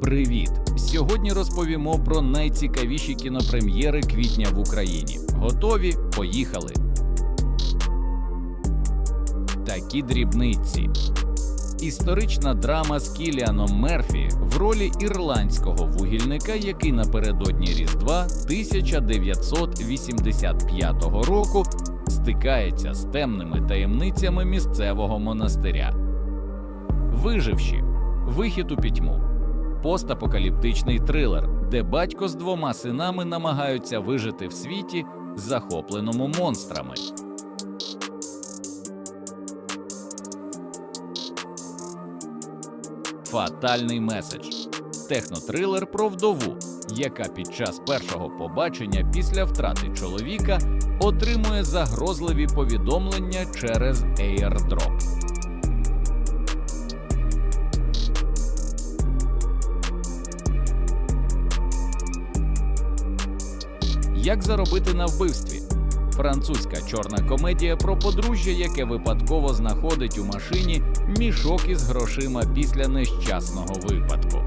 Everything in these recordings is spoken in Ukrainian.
Привіт! Сьогодні розповімо про найцікавіші кінопрем'єри квітня в Україні. Готові? Поїхали! Такі дрібниці. Історична драма з Кіліаном Мерфі в ролі ірландського вугільника, який напередодні Різдва 1985 року стикається з темними таємницями місцевого монастиря. Виживші вихід у пітьму. Постапокаліптичний трилер, де батько з двома синами намагаються вижити в світі, захопленому монстрами. Фатальний меседж технотрилер про вдову, яка під час першого побачення після втрати чоловіка отримує загрозливі повідомлення через airdrop. Як заробити на вбивстві? Французька чорна комедія про подружжя, яке випадково знаходить у машині мішок із грошима після нещасного випадку.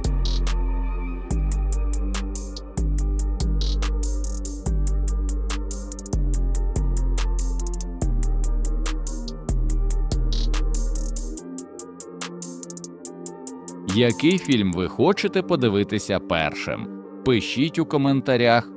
Який фільм ви хочете подивитися першим? Пишіть у коментарях.